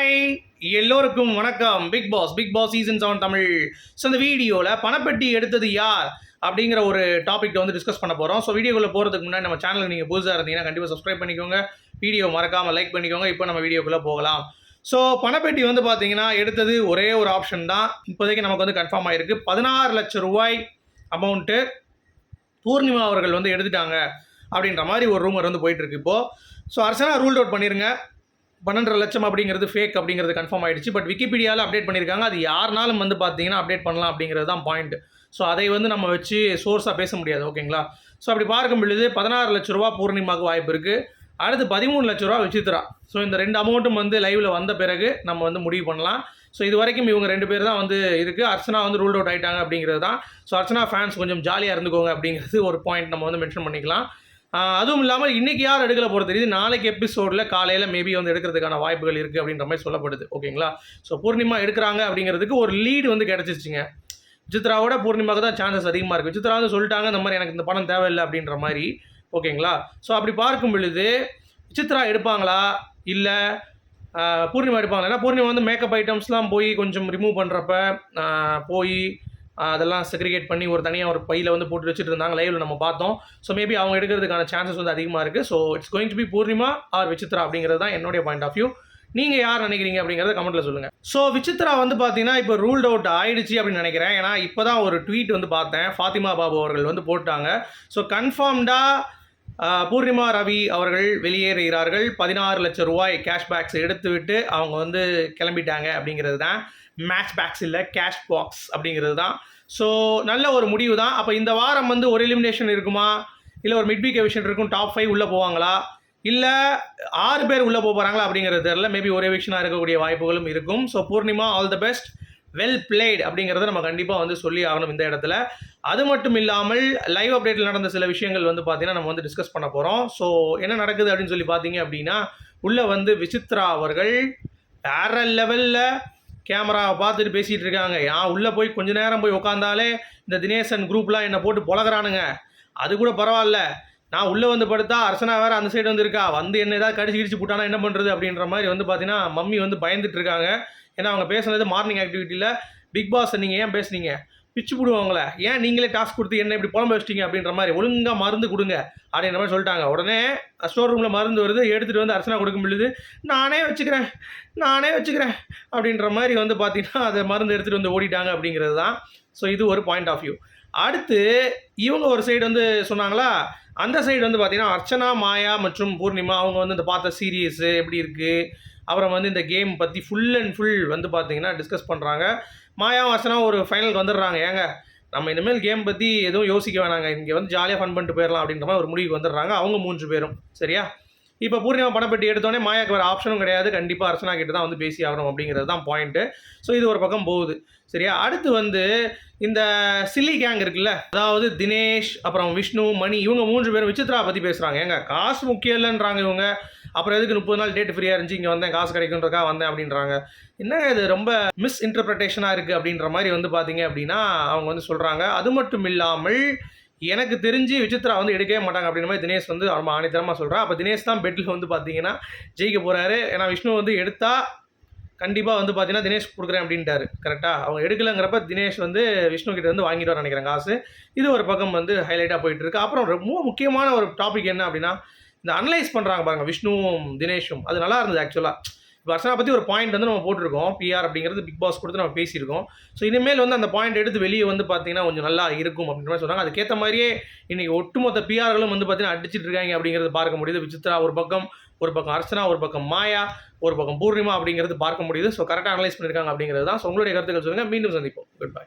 Hi எல்லோருக்கும் வணக்கம். Big boss big boss season seven Tamil. So இந்த வீடியோவில் பணப்பெட்டி எடுத்தது யார் அப்படிங்கிற ஒரு டாபிக் வந்து டிஸ்கஸ் பண்ண போகிறோம் ஸோ வீடியோக்குள்ளே போகிறதுக்கு முன்னாடி நம்ம சேனலுக்கு நீங்கள் புதுசாக இருந்தீங்கன்னா கண்டிப்பாக சப்ஸ்கிரைப் பண்ணிக்கோங்க. வீடியோ மறக்காமல் லைக் பண்ணிக்கோங்க. இப்போ நம்ம வீடியோக்குள்ளே போகலாம். ஸோ பணப்பெட்டி வந்து பார்த்தீங்கன்னா எடுத்தது ஒரே ஒரு ஆப்ஷன் தான். இப்போதைக்கு நமக்கு வந்து கன்ஃபார்ம் ஆகிருக்கு பதினாறு லட்சம் ரூபாய் அமௌண்ட்டு பூர்ணிமா அவர்கள் வந்து எடுத்துட்டாங்க அப்படின்ற மாதிரி ஒரு ரூமர் வந்து போயிட்டுருக்கு இப்போது ஸோ அர்ச்சனா ரூல் அவுட் பண்ணிடுங்க பன்னெண்டரை லட்சம் அப்படிங்கிறது ஃபேக் அப்படிங்கிறது கன்ஃபார்ம் ஆகிடுச்சு பட் விக்கிபீடியாவில் அப்டேட் பண்ணியிருக்காங்க. அது யாருனாலும் வந்து பார்த்தீங்கன்னா அப்டேட் பண்ணலாம் அப்படிங்கிறது தான் பாயிண்ட் ஸோ அதை வந்து நம்ம வச்சு சோர்ஸாக பேச முடியாது. ஓகேங்களா ஸோ அப்படி பார்க்கும் பொழுது பதினாறு லட்ச ரூபா பூர்ணிமாவுக்கு வாய்ப்பு இருக்குது அடுத்து பதிமூணு லட்ச ரூபா விசித்ரா ஸோ இந்த ரெண்டு அமௌண்ட்டும் வந்து லைவில் வந்த பிறகு நம்ம வந்து முடிவு பண்ணலாம். ஸோ இது வரைக்கும் இவங்க ரெண்டு பேர் தான் வந்து இருக்குது அர்ச்சனா வந்து ரூல் அவுட் ஆயிட்டாங்க அப்படிங்கிறது தான். ஸோ அர்ச்சனா ஃபேன்ஸ் கொஞ்சம் ஜாலியாக இருந்துக்கோங்க அப்படிங்கிறது ஒரு பாயிண்ட் நம்ம வந்து மென்ஷன் பண்ணிக்கலாம். அதுவும் இல்லாமல் இன்றைக்கி யார் எடுக்கல போகிறது தெரியுது. நாளைக்கு எபிசோடில் காலையில் மேபி வந்து எடுக்கிறதுக்கான வாய்ப்புகள் இருக்குது அப்படின்ற மாதிரி சொல்லப்படுது. ஓகேங்களா ஸோ பூர்ணிமா எடுக்கிறாங்க அப்படிங்கிறதுக்கு ஒரு லீடு வந்து கிடச்சிச்சிங்க விசித்ராவோட பூர்ணிமாவுக்கு தான் சான்சஸ் அதிகமாக இருக்குது விசித்ரா வந்து சொல்லிட்டாங்க இந்த மாதிரி எனக்கு இந்த பணம் தேவையில்லை அப்படின்ற மாதிரி. ஓகேங்களா ஸோ அப்படி பார்க்கும் பொழுது விசித்ரா எடுப்பாங்களா? இல்லை பூர்ணிமா எடுப்பாங்களா? ஏன்னா பூர்ணிமா வந்து மேக்கப் ஐட்டம்ஸ்லாம் போய் கொஞ்சம் ரிமூவ் பண்ணுறப்ப போய் அதெல்லாம் செக்ரிகேட் பண்ணி ஒரு தனியாக ஒரு பையில் வந்து போட்டு வச்சுட்டு இருந்தாங்க லைவில் நம்ம பார்த்தோம். ஸோ மேபி அவங்க எடுக்கிறதுக்கான சான்சஸ் வந்து அதிகமாக இருக்குது so it's going to be Poornima or Vichitra அப்படிங்கிறது தான் என்னுடைய பாயிண்ட் ஆஃப் வியூ நீங்கள் யார் நினைக்கிறீங்க அப்படிங்கிறத கமெண்ட்டில் சொல்லுங்கள் ஸோ விசித்ரா வந்து பார்த்தீங்கன்னா இப்போ ரூல்ட் அவுட் ஆயிடுச்சு அப்படின்னு நினைக்கிறேன். ஏன்னா இப்போ தான் ஒரு ட்வீட் வந்து பார்த்தேன். ஃபாத்திமா பாபு அவர்கள் வந்து போட்டாங்க. ஸோ கன்ஃபார்ம்டாக பூர்ணிமா ரவி அவர்கள் வெளியேறுகிறார்கள். பதினாறு லட்சம் ரூபாய் கேஷ்பேக்ஸ் எடுத்துவிட்டு அவங்க வந்து கிளம்பிட்டாங்க அப்படிங்கிறது தான். மேட்ச் பேக்ஸ் இல்லை கேஷ் பாக்ஸ் அப்படிங்கிறது தான். ஸோ நல்ல ஒரு முடிவு தான். அப்போ இந்த வாரம் வந்து ஒரு எலிமினேஷன் இருக்குமா? இல்லை ஒரு மிட் வீக் எவிஷன் இருக்கும் டாப் ஃபைவ் உள்ளே போவாங்களா? இல்லை ஆறு பேர் உள்ளே போகிறாங்களா அப்படிங்கிறது தெரில மேபி ஒரு எவிஷனாக இருக்கக்கூடிய வாய்ப்புகளும் இருக்கும். So Poornima all the best well played அப்படிங்கிறத நம்ம கண்டிப்பாக வந்து சொல்லி ஆகணும் இந்த இடத்துல. அது மட்டும் இல்லாமல் லைவ் அப்டேட்டில் நடந்த சில விஷயங்கள் வந்து பார்த்தீங்கன்னா நம்ம வந்து டிஸ்கஸ் பண்ண போகிறோம் ஸோ என்ன நடக்குது அப்படின்னு சொல்லி பார்த்தீங்க அப்படின்னா உள்ளே வந்து விசித்ரா அவர்கள் வேற லெவலில் கேமராவை பார்த்துட்டு பேசிகிட்டு இருக்காங்க. நான் உள்ளே போய் கொஞ்ச நேரம் போய் உட்காந்தாலே இந்த தினேசன் குரூப்லாம் என்னை போட்டு பொழகிறானுங்க. அது கூட பரவாயில்ல. நான் உள்ளே வந்து படுத்தா அரசனா வேறு அந்த சைடு வந்து இருக்கா? வந்து என்ன ஏதாவது கடிச்சு கிடிச்சு போட்டானா என்ன பண்ணுறது அப்படின்ற மாதிரி வந்து பார்த்தீங்கன்னா மம்மி வந்து பயந்துட்டு இருக்காங்க. ஏன்னா அவங்க பேசுனது மார்னிங் ஆக்டிவிட்டியில் பிக் பாஸ் நீங்கள் ஏன் பேசுனீங்க? பிச்சு போடுவாங்களே ஏன் நீங்களே டாஸ்க் கொடுத்து என்ன இப்படி புலம்பு வச்சிட்டீங்க அப்படின்ற மாதிரி ஒழுங்காக மருந்து கொடுங்க அப்படின்ற மாதிரி சொல்லிட்டாங்க. உடனே ஸ்டோர் ரூமில் மருந்து வருது. எடுத்துகிட்டு வந்து அர்ச்சனா கொடுக்க முடியுது நானே வச்சுக்கிறேன். நானே வச்சுக்கிறேன். அப்படின்ற மாதிரி வந்து பார்த்தீங்கன்னா அதை மருந்து எடுத்துகிட்டு வந்து ஓடிட்டாங்க அப்படிங்கிறது தான். ஸோ இது ஒரு பாயிண்ட் ஆஃப் வியூ அடுத்து இவங்க ஒரு சைடு வந்து சொன்னாங்களா? அந்த சைடு வந்து பார்த்தீங்கன்னா அர்ச்சனா மாயா மற்றும் பூர்ணிமா அவங்க வந்து இந்த பார்த்த சீரியஸு எப்படி இருக்குது அப்புறம் வந்து இந்த கேம் பற்றி ஃபுல் அண்ட் ஃபுல் வந்து பார்த்தீங்கன்னா டிஸ்கஸ் பண்ணுறாங்க மாயாவும் அர்ச்சனா ஒரு ஃபைனலுக்கு வந்துடுறாங்க. ஏங்க நம்ம இனிமேல் கேம் பற்றி எதுவும் யோசிக்க வேணாங்க. இங்கே வந்து ஜாலியாக ஃபன் பண்ணிட்டு போயிடலாம் அப்படின்ற மாதிரி ஒரு முடிவுக்கு வந்துடுறாங்க. அவங்க மூன்று பேரும். சரியா? இப்போ பூர்ணிமா பணப்பெட்டி எடுத்தோடனே மாயாக்கு வேறு ஆப்ஷனும் கிடையாது. கண்டிப்பாக அர்ச்சனா கிட்ட தான் வந்து பேசி ஆகணும் அப்படிங்கிறது தான் பாயிண்ட்டு ஸோ இது ஒரு பக்கம் போகுது. சரியா? அடுத்து வந்து இந்த சில்லி கேங் இருக்குல்ல அதாவது தினேஷ் அப்புறம் விஷ்ணு மணி இவங்க மூன்று பேரும் விசித்ரா பற்றி பேசுகிறாங்க ஏங்க காசு முக்கியம் இல்லைன்றாங்க இவங்க. அப்புறம் எதுக்கு முப்பது நாள் டேட் ஃப்ரீயாக இருந்துச்சு இங்கே வந்தேன் காசு கிடைக்குன்றக்கா வந்தேன் அப்படின்றாங்க. என்னங்க இது ரொம்ப மிஸ் இன்டர்பிரட்டேஷனாக இருக்குது அப்படின்ற மாதிரி வந்து பார்த்தீங்க அப்படின்னா அவங்க வந்து சொல்கிறாங்க அது மட்டும் இல்லாமல் எனக்கு தெரிஞ்சு விசித்ரா வந்து எடுக்கவே மாட்டாங்க அப்படின்ற மாதிரி தினேஷ் வந்து ரொம்ப ஆணித்தரமாக சொல்கிறான் அப்போ தினேஷ் தான் பெட்டில் வந்து பார்த்தீங்கன்னா ஜெயிக்க போகிறாரு ஏன்னா விஷ்ணு வந்து எடுத்தால் கண்டிப்பாக வந்து பார்த்தீங்கன்னா தினேஷ் கொடுக்குறேன் அப்படின்ட்டாரு. கரெக்டாக அவங்க எடுக்கலைங்கிறப்ப தினேஷ் வந்து விஷ்ணு கிட்ட வந்து வாங்கிட்டு வர நினைக்கிறேன் காசு. இது ஒரு பக்கம் வந்து ஹைலைட்டாக போயிட்டு இருக்கு. அப்புறம் ரொம்ப முக்கியமான ஒரு டாபிக் என்ன அப்படின்னா இந்த அனலைஸ் பண்ணுறாங்க பாருங்க விஷ்ணுவும் தினேஷும். அது நல்லா இருந்தது ஆக்சுவலாக இப்போ அர்ச்சனா பற்றி ஒரு பாயிண்ட் வந்து நம்ம போட்டிருக்கோம். பிஆர் அப்படிங்கிறது பிக் பாஸ் கொடுத்து நம்ம பேசியிருக்கோம். ஸோ இனிமேல் வந்து அந்த பாயிண்ட் எடுத்து வெளியே வந்து பார்த்தீங்கன்னா கொஞ்சம் நல்லா இருக்கும் அப்படின்ற மாதிரி சொன்னாங்க. அதுக்கேற்ற மாதிரியே இன்னைக்கு ஒட்டுமொத்த பிஆர்களும் வந்து பார்த்தீங்கன்னா அடிச்சிட்டு இருக்காங்க அப்படிங்கிறது பார்க்க முடியுது. விசித்ரா ஒரு பக்கம் ஒரு பக்கம் அர்ச்சனா ஒரு பக்கம் மாயா ஒரு பக்கம் பூர்ணிமா அப்படிங்கிறது பார்க்க முடியுது. ஸோ கரெக்டாக அனலைஸ் பண்ணியிருக்காங்க அப்படிங்கிறது தான். ஸோ உங்களுடைய கருத்துக்கள் சொல்லுங்கள் மீண்டும் சந்திப்போம். Good bye